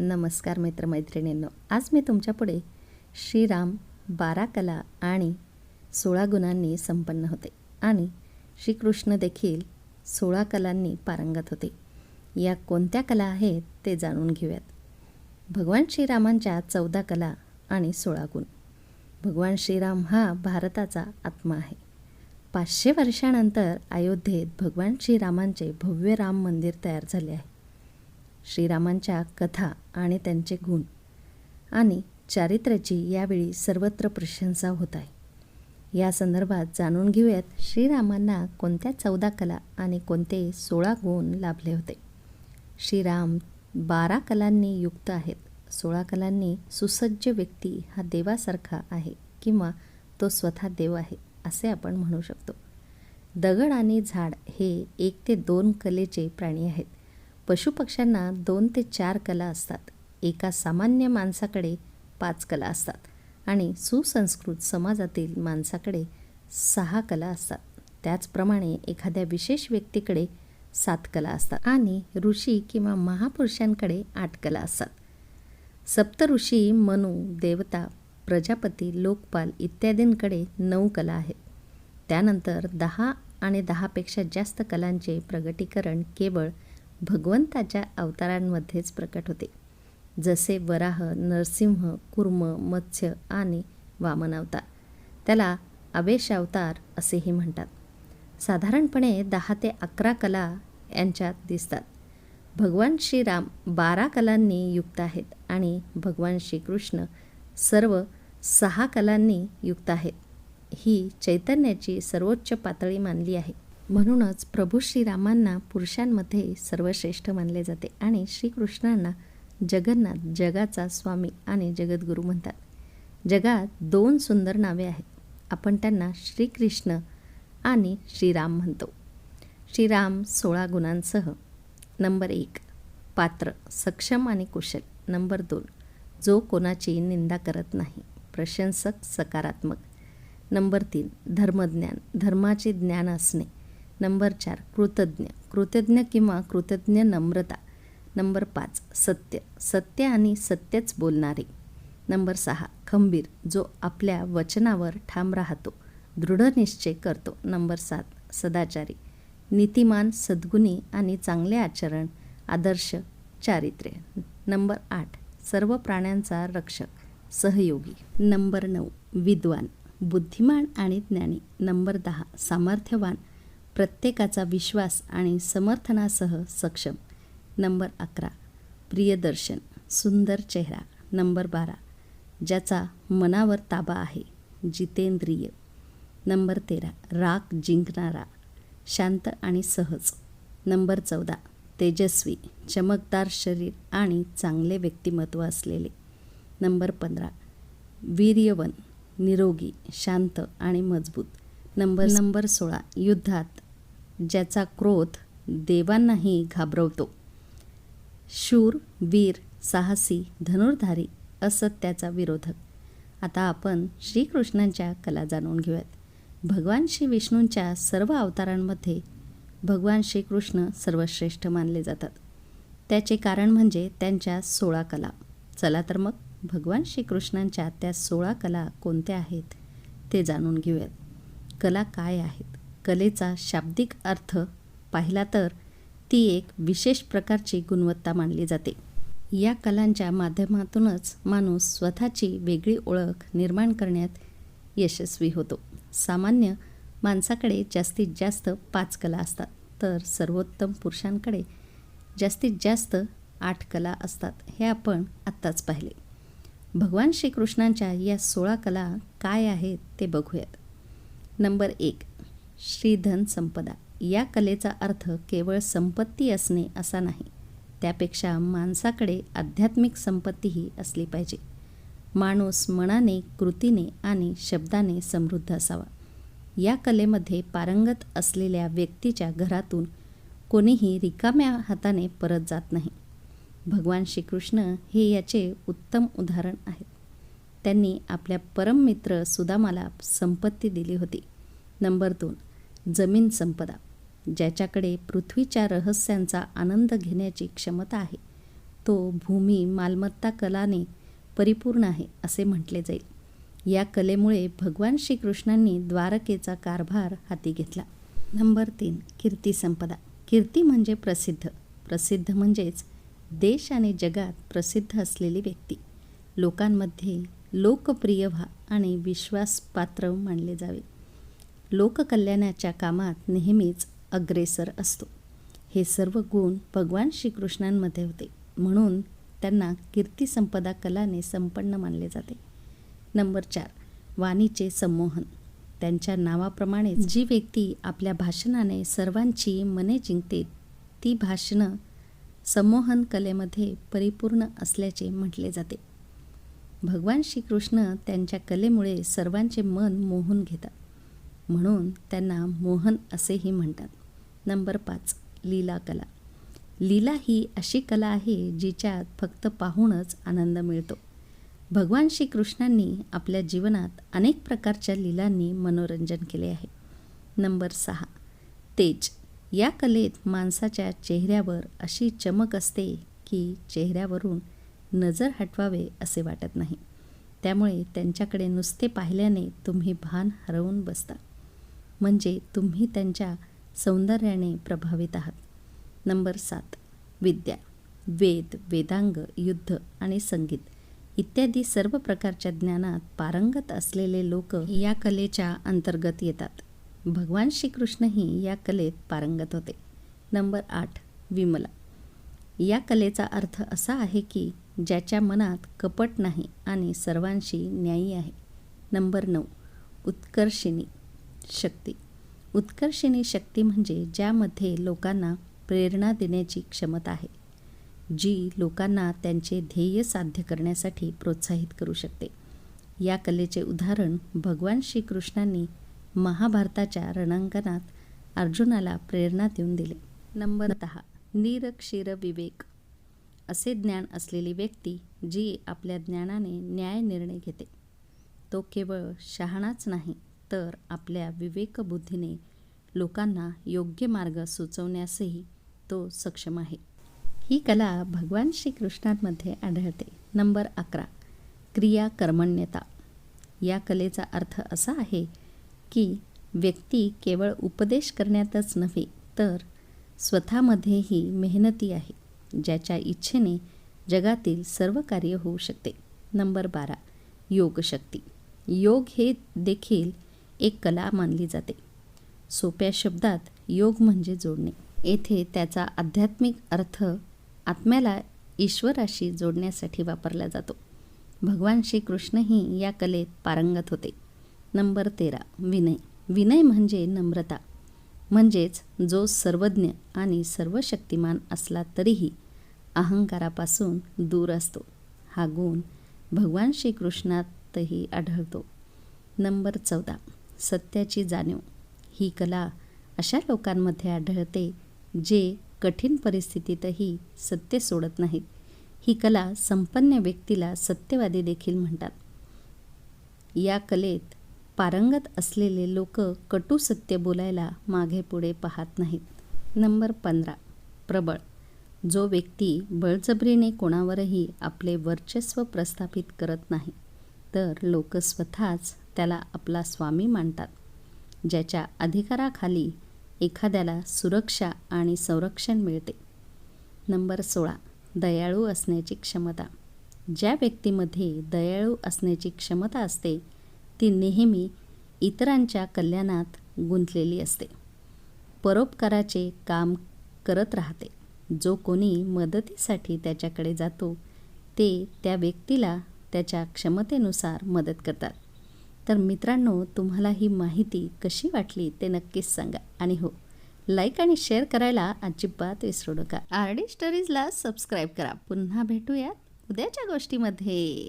नमस्कार मित्रमैत्रिणींनो आज मी तुमच्यापुढे श्रीराम बारा कला आणि सोळा गुणांनी संपन्न होते आणि श्रीकृष्ण देखील सोळा कलांनी पारंगत होते. या कोणत्या कला आहेत ते जाणून घेऊयात. भगवान श्रीरामांच्या चौदा कला आणि सोळा गुण. भगवान श्रीराम हा भारताचा आत्मा आहे. पाचशे वर्षानंतर अयोध्येत भगवान श्रीरामांचे भव्य राम मंदिर तयार झाले आहे. श्रीरामांच्या कथा आणि त्यांचे गुण. आणि चारित्र्याची यावेळी सर्वत्र प्रशंसा होत आहे. या संदर्भात जाणून घेऊयात श्रीरामांना कोणत्या चौदा कला आणि कोणते सोळा गुण लाभले होते. श्रीराम बारा कलांनी युक्त आहेत. सोळा कलांनी सुसज्ज व्यक्ती हा देवासारखा आहे किंवा तो स्वतः देव आहे असे आपण म्हणू शकतो. दगड आणि झाड हे एक ते दोन कलेचे प्राणी आहेत. पशुपक्ष्यांना दोन ते चार कला असतात. एका सामान्य माणसाकडे पाच कला असतात आणि सुसंस्कृत समाजातील माणसाकडे सहा कला असतात. त्याचप्रमाणे एखाद्या विशेष व्यक्तीकडे सात कला असतात आणि ऋषी किंवा महापुरुषांकडे आठ कला असतात. सप्तऋषी मनु देवता प्रजापती लोकपाल इत्यादींकडे नऊ कला आहेत. त्यानंतर दहा आणि दहापेक्षा जास्त कलांचे प्रगटीकरण केवळ भगवंताच्या अवतारांमध्येच प्रकट होते. जसे वराह नरसिंह कुर्म मत्स्य आणि वामनावतार त्याला अवेश अवतार असेही म्हणतात. साधारणपणे दहा ते अकरा कला यांच्यात दिसतात. भगवान श्रीराम बारा कलांनी युक्त आहेत आणि भगवान श्रीकृष्ण सर्व सहा कलांनी युक्त आहेत. ही चैतन्याची सर्वोच्च पातळी मानली आहे. म्हणूनच प्रभू श्रीरामांना पुरुषांमध्ये सर्वश्रेष्ठ मानले जाते आणि श्रीकृष्णांना जगन्नाथ जगाचा स्वामी आणि जगद्गुरू म्हणतात. जगात दोन सुंदर नावे आहेत. आपण त्यांना श्रीकृष्ण आणि श्रीराम म्हणतो. श्रीराम सोळा गुणांसह. नंबर एक पात्र सक्षम आणि कुशल. नंबर दोन जो कोणाची निंदा करत नाही प्रशंसक सकारात्मक. नंबर तीन धर्मज्ञान धर्माचे ज्ञान असणे. नंबर चार कृतज्ञ. कृतज्ञ किंवा कृतज्ञ नम्रता. नंबर पाच सत्य. सत्य आणि सत्यच बोलणारे. नंबर सहा खंबीर जो आपल्या वचनावर ठाम राहतो. दृढ निश्चय करतो. नंबर सात सदाचारी. नीतिमान सद्गुणी आणि चांगले आचरण आदर्श चारित्र्य. नंबर आठ सर्व प्राण्यांचा रक्षक सहयोगी. नंबर नऊ विद्वान. बुद्धिमान आणि ज्ञानी. नंबर दहा सामर्थ्यवान प्रत्येकाचा विश्वास आणि समर्थनासह सक्षम. नंबर अकरा. प्रियदर्शन. सुंदर चेहरा. नंबर बारा. ज्याचा मनावर ताबा आहे. जितेंद्रिय. नंबर तेरा. राग जिंकणारा. शांत आणि सहज. नंबर चौदा. तेजस्वी. चमकदार शरीर आणि चांगले व्यक्तिमत्व असलेले. नंबर पंधरा. वीर्यवन. निरोगी. शांत आणि मजबूत. नंबर नंबर सोळा. युद्धात ज्याचा क्रोध देवांनाही घाबरवतो. शूर वीर साहसी धनुर्धारी असत्याचा विरोधक. आता आपण श्रीकृष्णांच्या कला जाणून घेऊयात. भगवान श्री विष्णूंच्या सर्व अवतारांमध्ये भगवान श्रीकृष्ण सर्वश्रेष्ठ मानले जातात. त्याचे कारण म्हणजे त्यांच्या सोळा कला. चला तर मग भगवान श्रीकृष्णांच्या त्या सोळा कला कोणत्या आहेत ते जाणून घेऊयात. कला काय आहेत? कलेचा शाब्दिक अर्थ पाहिला तर ती एक विशेष प्रकारची गुणवत्ता मानली जाते. या कलांच्या माध्यमातूनच माणूस स्वतःची वेगळी ओळख निर्माण करण्यात यशस्वी होतो. सामान्य माणसाकडे जास्तीत जास्त पाच कला असतात तर सर्वोत्तम पुरुषांकडे जास्तीत जास्त आठ कला असतात हे आपण आत्ताच पाहिले. भगवान श्रीकृष्णांच्या या सोळा कला काय आहेत ते बघूयात. नंबर एक श्रीधन संपदा. या कलेचा अर्थ केवळ संपत्ती असणे असा नाही. त्यापेक्षा माणसाकडे आध्यात्मिक संपत्तीही असली पाहिजे. माणूस मनाने कृतीने आणि शब्दाने समृद्ध असावा. या कलेमध्ये पारंगत असलेल्या व्यक्तीच्या घरातून कोणीही रिकाम्या हाताने परत जात नाही. भगवान श्रीकृष्ण हे याचे उत्तम उदाहरण आहेत. त्यांनी आपल्या परममित्र सुदामाला संपत्ती दिली होती. नंबर दोन. जमीन संपदा ज्याच्याकडे पृथ्वीच्या रहस्यांचा आनंद घेण्याची क्षमता आहे. तो भूमी मालमत्ता कलाने परिपूर्ण आहे असे म्हटले जाईल. या कलेमुळे भगवान श्रीकृष्णांनी द्वारकेचा कारभार हाती घेतला. नंबर तीन कीर्ती संपदा. कीर्ती म्हणजे प्रसिद्ध. प्रसिद्ध म्हणजेच देश आणि जगात प्रसिद्ध असलेली व्यक्ती. लोकांमध्ये लोकप्रिय व्हा आणि विश्वासपात्र मानले जावे. लोककल्याणाच्या कामात नेहमीच अग्रेसर असतो. हे सर्व गुण भगवान श्रीकृष्णांमध्ये होते. म्हणून त्यांना कीर्तिसंपदा कलाने संपन्न मानले जाते. नंबर चार वाणीचे संमोहन. त्यांच्या नावाप्रमाणे जी व्यक्ती आपल्या भाषणाने सर्वांची मने जिंकते ती भाषणं संमोहन कलेमध्ये परिपूर्ण असल्याचे म्हटले जाते. भगवान श्रीकृष्ण त्यांच्या कलेमुळे सर्वांचे मन मोहून घेतात. म्हणून त्यांना मोहन असेही म्हणतात. नंबर पाच लीला कला. लीला ही अशी कला आहे जिच्यात फक्त पाहूनच आनंद मिळतो. भगवान श्रीकृष्णांनी आपल्या जीवनात अनेक प्रकारच्या लीलांनी मनोरंजन केले आहे. नंबर सहा तेज. या कलेत माणसाच्या चेहऱ्यावर अशी चमक असते की चेहऱ्यावरून नजर हटवावे असे वाटत नाही. त्यामुळे त्यांच्याकडे नुसते पाहिल्याने तुम्ही भान हरवून बसता. म्हणजे तुम्ही त्यांच्या सौंदर्याने प्रभावित आहात. नंबर सात विद्या वेद वेदांग युद्ध आणि संगीत इत्यादी सर्व प्रकारच्या ज्ञानात पारंगत असलेले लोक या कलेच्या अंतर्गत येतात. भगवान श्रीकृष्णही या कलेत पारंगत होते. नंबर आठ विमला. या कलेचा अर्थ असा आहे की ज्याच्या मनात कपट नाही आणि सर्वांशी न्यायी आहे. नंबर नऊ उत्कर्षिणी. शक्ती. उत्कर्षिणी शक्ती म्हणजे ज्यामध्ये लोकांना प्रेरणा देण्याची क्षमता आहे जी लोकांना त्यांचे ध्येय साध्य करण्यासाठी प्रोत्साहित करू शकते. या कलेचे उदाहरण भगवान श्रीकृष्णांनी महाभारताच्या रणांगणात अर्जुनाला प्रेरणा देऊन दिले. नंबर दहा. निरक्षीर विवेक. असे ज्ञान असलेली व्यक्ती जी आपल्या ज्ञानाने न्याय निर्णय घेते. तो केवळ शहाणाच नाही तर आपल्या विवेकबुद्धीने लोकांना योग्य मार्ग सुचवण्यासही तो सक्षम आहे. ही कला भगवान श्रीकृष्णांमध्ये आढळते. नंबर अकरा क्रिया कर्मण्यता. या कलेचा अर्थ असा आहे की व्यक्ती केवळ उपदेश करण्यातच नव्हे तर स्वतःमध्येही मेहनती आहे ज्याच्या इच्छेने जगातील सर्व कार्य होऊ शकते. नंबर बारा योगशक्ती. योग हे देखील एक कला मानली जाते. सोप्या शब्दात योग म्हणजे जोडणे. येथे त्याचा आध्यात्मिक अर्थ आत्म्याला ईश्वराशी जोडण्यासाठी वापरला जातो. भगवान श्रीकृष्णही या कलेत पारंगत होते. नंबर तेरा विनय. विनय म्हणजे नम्रता. म्हणजेच जो सर्वज्ञ आणि सर्व शक्तिमान असला तरीही अहंकारापासून दूर असतो. हा गुण भगवान श्रीकृष्णातही आढळतो. नंबर चौदा सत्याची जाणीव. ही कला अशा लोकांमध्ये आढळते जे कठीण परिस्थितीतही सत्य सोडत नाहीत. ही कला संपन्न व्यक्तीला सत्यवादी देखील म्हणतात. या कलेत पारंगत असलेले लोक कटू सत्य बोलायला मागे पुढे पाहत नाहीत. नंबर पंधरा. प्रबळ. जो व्यक्ती बळजबरीने कोणावरही आपले वर्चस्व प्रस्थापित करत नाही. तर लोक स्वतःच त्याला आपला स्वामी मानतात. ज्याच्या अधिकाराखाली एखाद्याला सुरक्षा आणि संरक्षण मिळते. नंबर सोळा. दयाळू असण्याची क्षमता. ज्या व्यक्तीमध्ये दयाळू असण्याची क्षमता असते ती नेहमी इतरांच्या कल्याणात गुंतलेली असते. परोपकाराचे काम करत राहते. जो कोणी मदतीसाठी त्याच्याकडे जातो ते त्या व्यक्तीला त्याच्या क्षमतेनुसार मदत करतात. तर मित्रांनो तुम्हाला ही माहिती कशी वाटली ते नक्कीच सांगा. आणि हो लाईक आणि शेअर करायला अजिबात विसरू नका. आर डी स्टोरीजला सबस्क्राईब करा. पुन्हा भेटूयात उद्याच्या गोष्टीमध्ये.